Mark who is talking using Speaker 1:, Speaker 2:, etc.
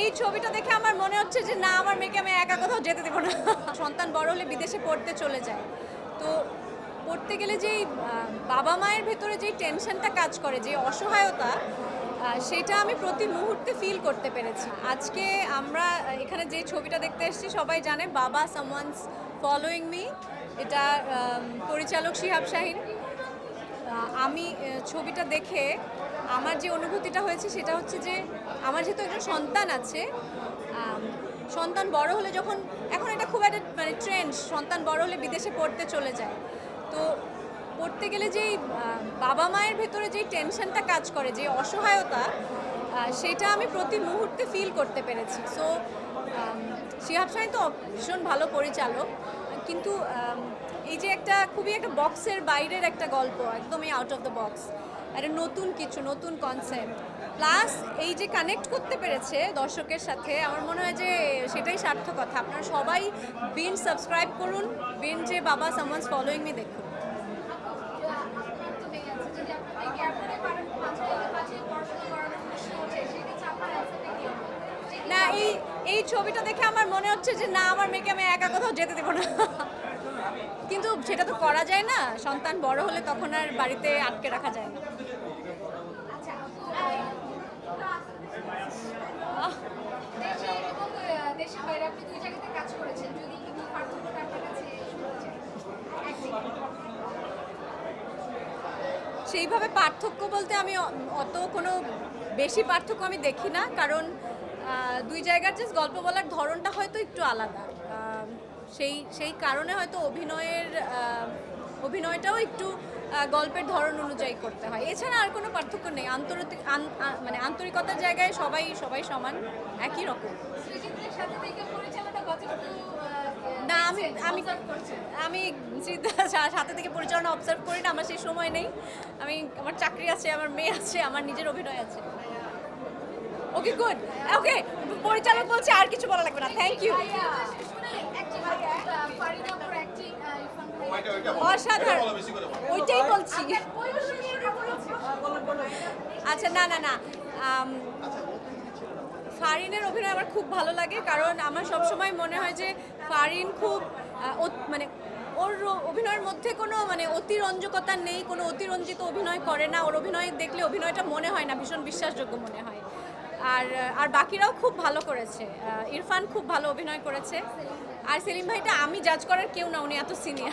Speaker 1: এই ছবিটা দেখে আমার মনে হচ্ছে যে না, আমার মেয়েকে আমি একা কোথাও যেতে দেবো না। সন্তান বড় হলে বিদেশে পড়তে চলে যায়। তো পড়তে গেলে যেই বাবা মায়ের ভেতরে যেই টেনশনটা কাজ করে, যে অসহায়তা সেটা আমি প্রতি মুহূর্তে ফিল করতে পেরেছি। আজকে আমরা এখানে যে ছবিটা দেখতে এসেছি, সবাই জানে বাবা সামওয়ানস ফলোয়িং মি এটা পরিচালক শিহাব শাহিন। আমি ছবিটা দেখে আমার যে অনুভূতিটা হয়েছে সেটা হচ্ছে যে আমার যেহেতু একটা সন্তান আছে সন্তান বড় হলে যখন, এখন এটা খুব একটা মানে ট্রেন্ড সন্তান বড় হলে বিদেশে পড়তে চলে যায়। তো পড়তে গেলে যেই বাবা মায়ের ভেতরে যেই টেনশনটা কাজ করে, যে অসহায়তা সেটা আমি প্রতি মুহূর্তে ফিল করতে পেরেছি। সো শিহাব শাহিন তো ভীষণ ভালো পরিচালক। কিন্তু এই যে একটা খুবই একটা বক্সের বাইরের একটা গল্প, একদমই আউট অফ দ্য বক্স একটা নতুন কিছু, নতুন কনসেপ্ট প্লাস এই যে কানেক্ট করতে পেরেছে দর্শকের সাথে, আমার মনে হয় যে সেটাই সার্থকতা। আপনারা সবাই বিন সাবস্ক্রাইব করুন বিন যে বাবা সামওয়ানস ফলোয়িং মি দেখুন। না, এই এই ছবিটা দেখে আমার মনে হচ্ছে যে না আমার মেয়েকে আমি একা কোথাও যেতে দেবো না। কিন্তু সেটা তো করা যায় না সন্তান বড় হলে তখন আর বাড়িতে আটকে রাখা যায় না।
Speaker 2: একদিকে
Speaker 1: সেইভাবে পার্থক্য বলতে আমি অত কোনো বেশি পার্থক্য আমি দেখি না কারণ দুই জায়গার যে গল্প বলার ধরনটা হয়তো একটু আলাদা। সেই সেই কারণে হয়তো অভিনয়ের অভিনয়টাও একটু গল্পের ধরন অনুযায়ী করতে হয়। এছাড়া আর কোনো পার্থক্য নেই। আন্তর্জাতিক আন- আ- মানে আন্তরিকতার জায়গায় সবাই সবাই সমান একই রকম। না আমি আমি আমি সাথে থেকে পরিচালনা অবজার্ভ করি না আমার সেই সময় নেই। আমি আমার চাকরি আছে আমার মেয়ে আছে আমার নিজের অভিনয় আছে। ওকে গুড ওকে পরিচালক বলছে আর কিছু বলা লাগবে না। থ্যাংক ইউ অসাধারণ। ওইটাই বলছি। আচ্ছা না না না। ফারিনের অভিনয় আমার খুব ভালো লাগে, কারণ আমার সবসময় মনে হয় যে ফারিন খুব মানে ওর অভিনয়ের মধ্যে কোনো মানে অতিরঞ্জকতা নেই, কোনো অতিরঞ্জিত অভিনয় করে না। ওর অভিনয় দেখলে অভিনয়টা মনে হয় না, ভীষণ বিশ্বাসযোগ্য মনে হয়। আর আর বাকিরাও খুব ভালো করেছে। ইরফান খুব ভালো অভিনয় করেছে। আর সেলিম ভাইটা আমি জাজ করার কেউ না, উনি এত সিনিয়র